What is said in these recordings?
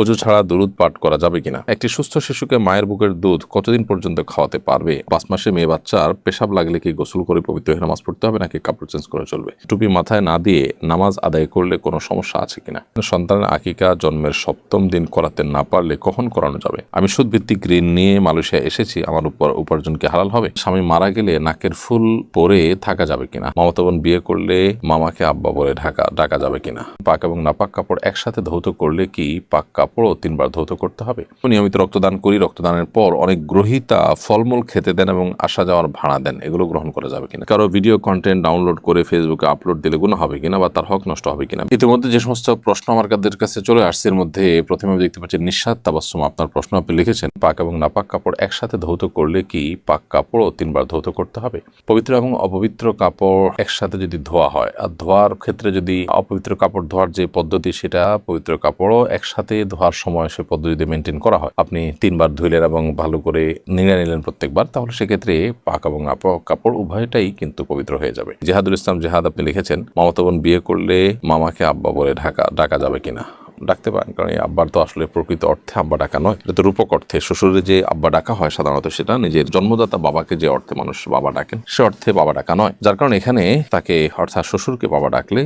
অজু ছাড়া দুধ পাঠ করা যাবে কিনা? একটি সুস্থ শিশুকে মায়ের বুকের দুধ কতদিন পর্যন্ত খাওয়াতে পারবে? পাঁচ মাসে মেয়ে বাচ্চার পেশাব লাগলে কি গোসল করে পবিত্র হয়ে নামাজ পড়তে হবে নাকি কাপড় চেঞ্জ করে চলবে? টুপি মাথায় না দিয়ে নামাজ আদায় করলে কোনো সমস্যা আছে কিনা? সন্তানের আকিকা জন্মের সপ্তম দিন করাতে না পারলে কখন করানো যাবে? আমি সুদ ভিত্তিক ঋণ নিয়ে মালয়েশিয়া এসেছি, আমার উপর উপার্জন কি হালাল হবে? স্বামী মারা গেলে নাকের ফুল পরে থাকা যাবে কিনা? মামাতো বোন বিয়ে করলে মামাকে আব্বা বলে ঢাকা ডাকা যাবে কিনা? পাক এবং নাপাক কাপড় একসাথে ধৌত করলে কি পাক কাপড়ও তিনবার ধৌত করতে হবে। নিয়মিত রক্তদান করি, রক্তদানের পর অনেক গ্রহিতা ফলমূল খেতে দেন এবং আসা যাওয়ার ভাড়া দেন। এগুলো গ্রহণ করা যাবে কিনা? কারও ভিডিও কন্টেন্ট ডাউনলোড করে ফেসবুকে আপলোড দিলে গুণ হবে কিনা বা তার হক নষ্ট হবে কিনা? ইতিমধ্যে যে সমস্ত প্রশ্ন আমার কাছে চলে আসছে, এর মধ্যে প্রথমে আমি দেখতে পাচ্ছি নিঃস্বাদ তাবাসুম আপনার প্রশ্ন আপনি লিখেছেন, পাক এবং নাপাক কাপড় একসাথে ধৌত করলে কি পাক কাপড়ও তিনবার ধৌত করতে হবে? পবিত্র এবং অপবিত্র কাপড় একসাথে যদি ধোয়া হয়, আর ধোয়ার ক্ষেত্রে যদি অপবিত্র কাপড় ধোয়ার যে পদ্ধতি, সেটা পবিত্র কাপড়ও একসাথে ধোয়ার সময় সে পদ্ধতিতে মেনটেন করা হয়। আপনি তিনবার ধুইলেন এবং ভালো করে নিড়ে নিলেন প্রত্যেকবার, তাহলে সেক্ষেত্রে পাক এবং আপক কাপড় উভয়টাই কিন্তু পবিত্র হয়ে যাবে। জেহাদুল ইসলাম জেহাদ আপনি লিখেছেন, মামাতো বোন বিয়ে করলে মামাকে আব্বা বলে ঢাকা, ডাকা যাবে কিনা? ডাকতে পারেন, কারণ এই আব্বার তো আসলে প্রকৃত অর্থে আব্বা ডাকা নয়। এটা তো রূপক অর্থে। শ্বশুরের যে আব্বা ডাকা হয় সাধারণত সেটা নিজের জন্মদাতা বাবাকে যে অর্থে মানুষ বাবা ডাকেন, সে অর্থে বাবা ডাকা নয়। যার কারণে এখানে তাকে অর্থাৎ শ্বশুরকে বাবা ডাকলে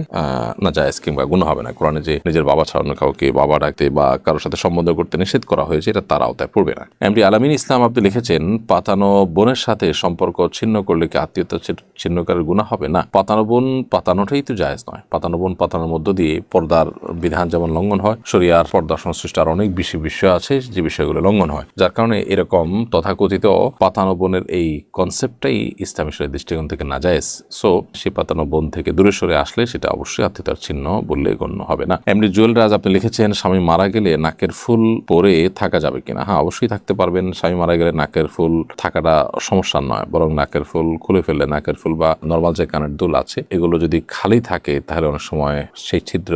না জায়েজ কিংবা গুণ হবে না। কোরআনে যে নিজের বাবা ছাড়ানো কাউকে বাবা ডাকতে বা কারোর সাথে সম্বন্ধ করতে নিষেধ করা হয়েছে, এটা তার আওতায় পড়বে না। এমডি আলামিন ইসলাম আপনি লিখেছেন, পাতানো বোনের সাথে সম্পর্ক ছিন্ন করলে কি আত্মীয়তা ছিন্নকারের গুণা হবে? না। পাতানো বোন পাতানোটাই তো জায়েজ নয়। পাতানো বোন পাতানোর মধ্য দিয়ে পর্দার বিধান যেমন লঙ্ঘন হয়, শরিয়ার পর্দা সংশ্লিষ্ট আর অনেক বেশি বিষয় আছে যে বিষয়গুলো লঙ্ঘন হয়। যার কারণে এরকম তথাকথিত পাতানো বোনের এই কনসেপ্টটাই ইসলামী শরীর দৃষ্টিকোণ থেকে না জায়েজ সো সে পাতানো বোন থেকে দূরে সরে আসলে সেটা অবশ্যই আত্মীয়তার চিহ্ন বললে গণ্য হবে না। এমনি জুয়েল রাজ আপনি লিখেছেন, স্বামী মারা গেলে নাকের ফুল পরে থাকা যাবে কিনা? হ্যাঁ অবশ্যই থাকতে পারবেন। স্বামী মারা গেলে নাকের ফুল থাকাটা সমস্যা নয়, বরং নাকের ফুল খুলে ফেললে নাকের ফুল বা নর্মাল যে কানের দুল আছে, এগুলো যদি খালি থাকে, তাহলে অনেক সময় সেই ছিদ্র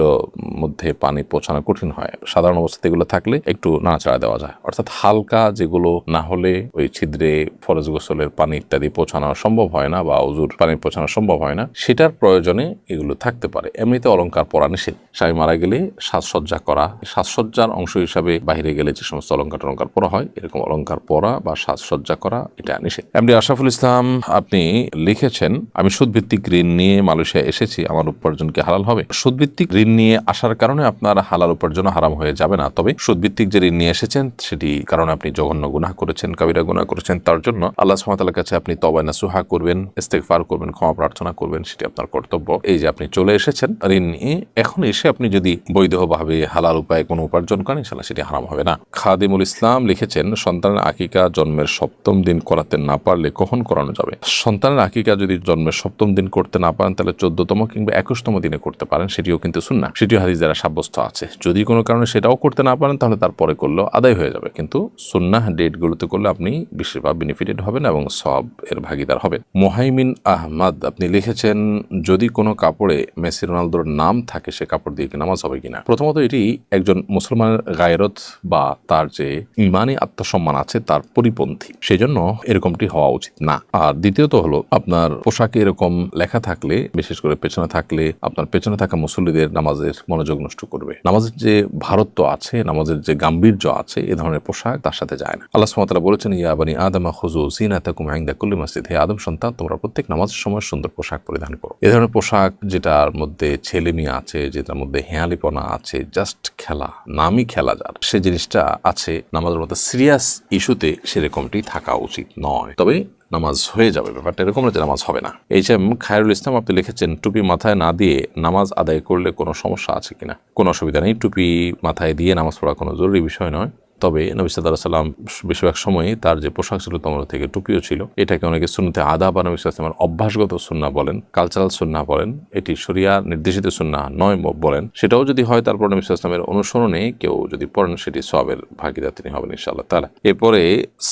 মধ্যে পানি পৌঁছানো কঠিন হয়। সাধারণ অবস্থাতে এগুলো থাকলে একটু নাড়াচাড়া দেওয়া যায়। অর্থাৎ হালকা যেগুলো না হলে ওই ছিদ্রে ফরজ গোসলের পানি ইত্যাদি পৌঁছানো সম্ভব হয় না বা উজুর পানি পৌঁছানো সম্ভব হয় না। সেটার প্রয়োজনে এগুলো থাকতে পারে। এমনিতে অলংকার পরা নিষেধ। স্বামী মারা গেলে সাজসজ্জা করা, সাজসজ্জার অংশ হিসাবে বাইরে গেলে যে সমস্ত অলংকার টলঙ্কার পরা হয়, এরকম অলংকার পরা বা সাজসজ্জা করা, এটা নিষেধ। এমডি আশরাফুল ইসলাম, আপনি লিখেছেন, আমি সুদভিত্তিক ঋণ নিয়ে মালয়েশিয়া এসেছি, আমার উপার্জন কি হালাল হবে। সুদভিত্তিক ঋণ নিয়ে আসার কারণে আপনার হালাল উপার্জন হারাম হয়ে যাবে না। তবে সুদভিত্তিক যে ঋণ নিয়ে এসেছেন, সেটি কারণে আপনি জঘন্য গুনাহ করেছেন, কবিরা গুনাহ করেছেন। তার জন্য আল্লাহ সুহাতালার কাছে আপনি তবায় নাসুহা করবেন, ইস্তেগফার করবেন, ক্ষমা প্রার্থনা করবেন, সেটি আপনার কর্তব্য। এই যে আপনি চলে এসেছেন ঋণ নিয়ে, এখন এসে আপনি যদি বৈধভাবে হালাল উপায়ে কোনো উপার্জন করেন ইনশাল্লাহ সেটি হারাম হবে না। খাদিমুল ইসলাম লিখেছেন, সন্তানের আকিকা জন্মের সপ্তম দিন করাতে না পারলে কখন করানো যাবে? সন্তানের আকিকা যদি জন্মের সপ্তম দিন করতে না পারেন, তাহলে চোদ্দতম কিংবা একুশতম দিনে করতে পারেন, সেটিও কিন্তু সুন্না সেটিও হাদিস দ্বারা সাব্যস্ত আছে। যদি কোনো কারণে সেটাও করতে না পারেন, তাহলে তারপরে করলেও আদায় হয়ে যাবে। কিন্তু সুন্নাহ ডেটগুলোতে করলে আপনি বেশিরভাগ বেনিফিটেড হবেন এবং সব এর ভাগিদার হবেন। মোহাইমিন আহমদ, আপনি লিখেছেন, যদি কোনো কাপড়ে মেসি রোনালদোর নাম থাকে, সে কাপড় দিয়ে কি নামাজ হবে কিনা? প্রথমত এটি একজন মুসলমানের গায়রত বা তার যে ইমানি আত্মসম্মান আছে, তার পরিপন্থী। সেই জন্য এরকমটি হওয়া উচিত না। আর দ্বিতীয়ত হলো, আপনার পোশাকে এরকম লেখা থাকলে, বিশেষ করে পেছনে থাকলে আপনার পেছনে থাকা মুসল্লিদের নামাজের মনোযোগ নষ্ট করবে। নামাজের যে ভারত্ব আছে, নামাজের যে গাম্ভীর্য আছে, এ ধরনের পোশাক তার সাথে যায় না। আল্লাহ সুমাতালা বলেছেন, ইয়া বানি আদমা খুজু সিনাতাকুম ইনদা কুল্লি মসজিদ। হে আদম সন্তান, তোমরা প্রত্যেক নামাজের সময় সুন্দর পোশাক পরিধান করো। এ ধরনের পোশাক যেটার মধ্যে ছেলে মেয়ে আছে, যেটার মধ্যে হেয়ালিপনা আছে জাস্ট খেলা, নামই খেলা যার। সে জিনিসটা আছে, নামাজের মধ্যে সিরিয়াস ইস্যুতে সেরকমটি থাকা উচিত নয়। তবে নামাজ হয়ে যাবে। ব্যাপারটা এরকম না যে নামাজ হবে না। এইচ এম খায়রুল ইসলাম আপনি লিখেছেন, টুপি মাথায় না দিয়ে নামাজ আদায় করলে কোনো সমস্যা আছে কিনা? কোনো অসুবিধা নেই, টুপি মাথায় দিয়ে নামাজ পড়া কোনো জরুরি বিষয় নয়। তবে নবী সাল্লাহ সাল্লাম বেশিরভাগ সময় তার যে পোশাক ছিল তোমরা থেকে টুপিও ছিল। এটাকে অনেকে সুন্নতে আদা বা নবী সাল্লামের অভ্যাসগত সুন্না বলেন কালচারাল সুন্না বলেন, এটি শরিয়া নির্দেশিত সুন্না নয় বলেন। সেটাও যদি হয় তারপর নবী সাল্লামের অনুসরণে কেউ যদি পড়েন সেটি সবের ভাগিদার তিনি হবেন ইনশাআল্লাহ তালা এরপরে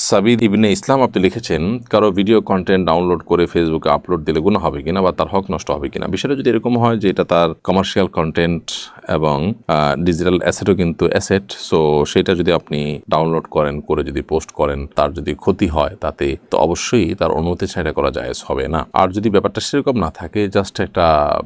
সাবিদ ইবনে ইসলাম আপনি লিখেছেন, কারও ভিডিও কন্টেন্ট ডাউনলোড করে ফেসবুকে আপলোড দিলে গুণ হবে কিনা বা তার হক নষ্ট হবে কিনা? বিষয়টা যদি এরকম হয় যে এটা তার কমার্শিয়াল কন্টেন্ট এবং ডিজিটাল অ্যাসেটও কিন্তু অ্যাসেট সো সেটা যদি আপনি ডাউনলোড করেন, করে যদি পোস্ট করেন, তার যদি ক্ষতি হয় তাতে, তো অবশ্যই তার অনুমতি ছাড়া করা যায় হবে না। আর যদি ব্যাপারটা সেরকম না থাকে জাস্ট একটা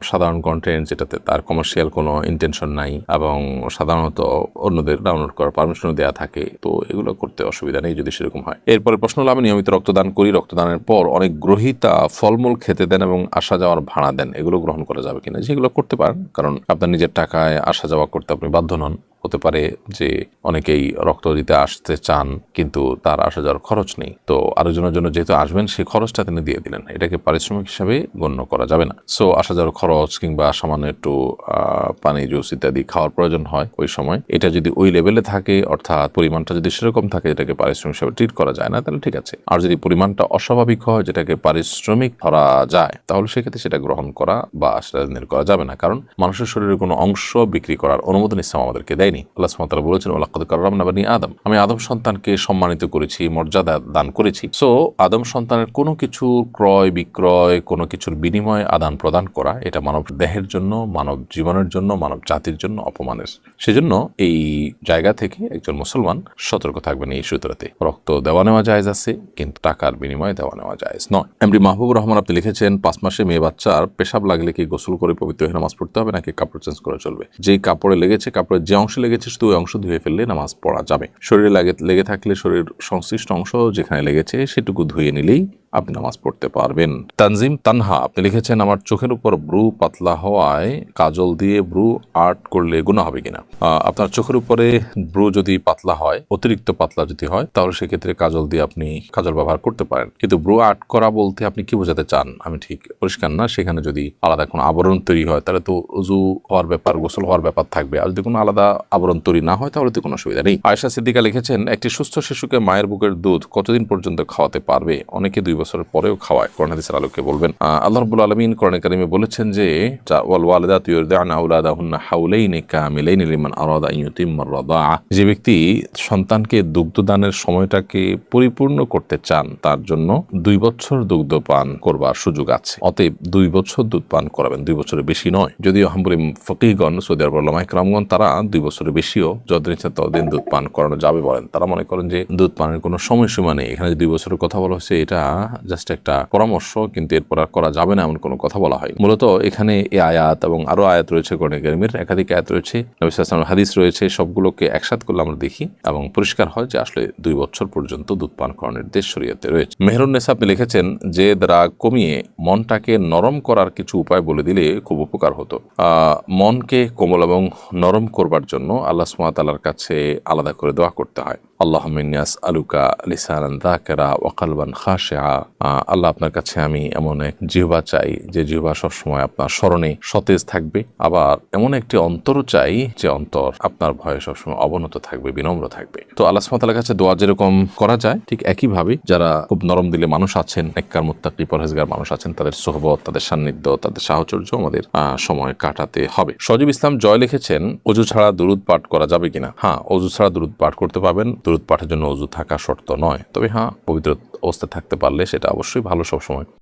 সাধারণ কন্টেন্ট যেটাতে তার কমার্শিয়াল কোনো ইন্টেনশন নাই এবং সাধারণত অন্যদের ডাউনলোড করার পারমিশন দেওয়া থাকে, তো এগুলো করতে অসুবিধা নেই যদি সেরকম হয়। এরপরে প্রশ্ন হলো, আমি নিয়মিত রক্তদান করি, রক্তদানের পর অনেক গ্রহিতা ফলমূল খেতে দেন এবং আসা যাওয়ার ভাড়া দেন, এগুলো গ্রহণ করা যাবে কিনা? যেগুলো করতে পারেন, কারণ আপনার নিজের টাকায় আসা যাওয়া করতে আপনি বাধ্য নন। হতে পারে যে অনেকেই রক্ত দিতে আসতে চান, কিন্তু তার আসা যাওয়ার খরচ নেই। তো আরেকজনের জন্য যেহেতু আসবেন, সেই খরচটা তিনি দিয়ে দিলেন। এটাকে পারিশ্রমিক হিসাবে গণ্য করা যাবে না। সো আসা যাওয়ার খরচ কিংবা সামান্য একটু পানি, জুস ইত্যাদি খাওয়ার প্রয়োজন হয় ওই সময়। এটা যদি ওই লেভেলে থাকে, অর্থাৎ পরিমাণটা যদি সেরকম থাকে, এটাকে পারিশ্রমিক হিসাবে ট্রিট করা যায় না, তাহলে ঠিক আছে। আর যদি পরিমাণটা অস্বাভাবিক হয়, যেটাকে পারিশ্রমিক ধরা যায়, তাহলে সেক্ষেত্রে সেটা গ্রহণ করা বা সেটা করা যাবে না। কারণ মানুষের শরীরের কোনো অংশ বিক্রি করার অনুমোদন ইসলাম আমাদেরকে দেয়নি। আল্লাহ সুবহানাহু বলেছেন ওয়ালাকাদ কাররামনা বানি আদম। আমি আদম সন্তানকে সম্মানিত করেছি, মর্যাদা দান করেছি। সো আদম সন্তানের কোনো কিছু ক্রয়, বিক্রয়, কোনো কিছুর বিনিময়ে আদান প্রদান করা, এটা মানব দেহের জন্য, মানব জীবনের জন্য, মানব জাতির জন্য অপমানের। সেজন্য এই জায়গা থেকে একজন মুসলমান সতর্ক থাকবেন এই সূত্রতে। রক্ত দেওয়া নেওয়া জায়েজ আছে, কিন্তু টাকার বিনিময়ে দেওয়া নেওয়া জায়েজ নয়। এমডি মাহবুবুর রহমান, আপনি লিখেছেন, পাঁচ মাসে মেয়ে বাচ্চার পেশাব লাগলে কি গোসল করে পবিত্র হয়ে নামাজ পড়তে হবে, নাকি কাপড় চেঞ্জ করে চলবে? যেই কাপড়ে লেগেছে, কাপড়ের যে অংশ লেগেছে, শুধু ওই অংশ ধুয়ে ফেললে নামাজ পড়া যাবে। শরীরে লাগে, লেগে থাকলে শরীর সংশ্লিষ্ট অংশ যেখানে লেগেছে সেটুকু ধুয়ে নিলেই আপনি নামাজ পড়তে পারবেন। তানজিম, তানহা, আপনি লিখেছেন, আমার চোখের উপর ব্রু পাতলা হওয়ায় কাজল দিয়ে ব্রু আর্ট করলে গুণা হবে কিনা? আপনার চোখের উপরে ব্রু যদি পাতলা হয়, অতিরিক্ত পাতলা যদি হয়, তাহলে সেক্ষেত্রে কাজল দিয়ে আপনি কাজল ব্যবহার করতে পারেন। কিন্তু ব্রু আর্ট করা বলতে আপনি কি বোঝাতে চান? আমি ঠিক পরিষ্কার না, সেখানে যদি আলাদা কোনো আবরণ তৈরি হয়, তাহলে তো উজু হওয়ার ব্যাপার, গোসল হওয়ার ব্যাপার থাকবে। আর যদি কোনো আলাদা আবরণ তৈরি না হয়, তাহলে তো কোনো অসুবিধা নেই। আয়সা সিদ্দিকা লিখেছেন, একটি সুস্থ শিশুকে মায়ের বুকের দুধ কতদিন পর্যন্ত খাওয়াতে পারবে? অনেকে দুই বছরের পরেও খাওয়ায়। কোরআন হাদিসের আলোকে বলবেন আল্লাহ রাব্বুল আলামিন কোরআন কারিমে বলেছেন যে ওয়াল ওয়ালিদাতু ইউরদি'না আওলাদাহুন্না হাওলাইনি কামিলাইনি লিমান আরাদা আন ইউতিম্মা রাদাআ। যে ব্যক্তি সন্তানকে দুগ্ধদানের সময়টাকে পরিপূর্ণ করতে চান, তার জন্য দুই বছর দুগ্ধ পান করবার সুযোগ আছে। অতএব দুই বছর দুধ পান করাবেন, দুই বছরের বেশি নয়। যদিও হাম্বুরি ফকিহগণ, সৌদি আরব রামগণ তারা দুই বছরের বেশিও ইচ্ছা ততদিন দুধ পান করানো যাবে বলেন। তারা মনে করেন যে, দুধ পানের কোনো সময়সীমা নেই। এখানে দুই বছরের কথা বলা হচ্ছে এটা জাস্ট একটা পরামর্শ, কিন্তু এরপর আর করা যাবে না এমন কোনো কথা বলা হয় মূলত এখানে এই আয়াত এবং আরও আয়াত রয়েছে কোরআন কারিমের, একাধিক আয়াত রয়েছে হাদিস রয়েছে, সবগুলোকে একসাথ করলে আমরা দেখি এবং পরিষ্কার হয় যে আসলে দুই বছর পর্যন্ত দুধ পান করানোর নির্দেশ শরীয়তে রয়েছে। মেহরুন্নেসা আপনি লিখেছেন, যে রাগ কমিয়ে মনটাকে নরম করার কিছু উপায় বলে দিলে খুব উপকার হতো। মনকে কোমল এবং নরম করবার জন্য আল্লাহ সুমাতালার কাছে আলাদা করে দোয়া করতে হয়। আল্লাহ মিনিয়াস আলুকা লিসানান দাকেরা ওয়াকালবান খাশেয়া। আল্লাহ আপনার কাছে আমি এমন এক জিহবা চাই, যে জিহবা সবসময় আপনার স্মরণে সতেজ থাকবে। আবার এমন একটি অন্তরও চাই, যে অন্তর আপনার ভয়ে সবসময় অবনত থাকবে, বিনম্র থাকবে। তো আল্লাহ সুমাতালার কাছে দোয়া যেরকম করা যায়, ঠিক একইভাবে যারা খুব নরম দিলে মানুষ আছেন, নেককার, মুত্তাকি, পরহেজগার মানুষ আছেন, তাদের সোহবত, তাদের সান্নিধ্য, তাদের সাহচর্য আমাদের সময় কাটাতে হবে। সজীব ইসলাম জয় লিখেছেন, অজু ছাড়া দুরুদ পাঠ করা যাবে কিনা? হ্যাঁ অজু ছাড়া দুরুদ পাঠ করতে পারবেন দুরুদ পাঠের জন্য অজু থাকা শর্ত নয়। তবে হ্যাঁ পবিত্র অবস্থায় থাকতে পারলে সেটা অবশ্যই ভালো সবসময়।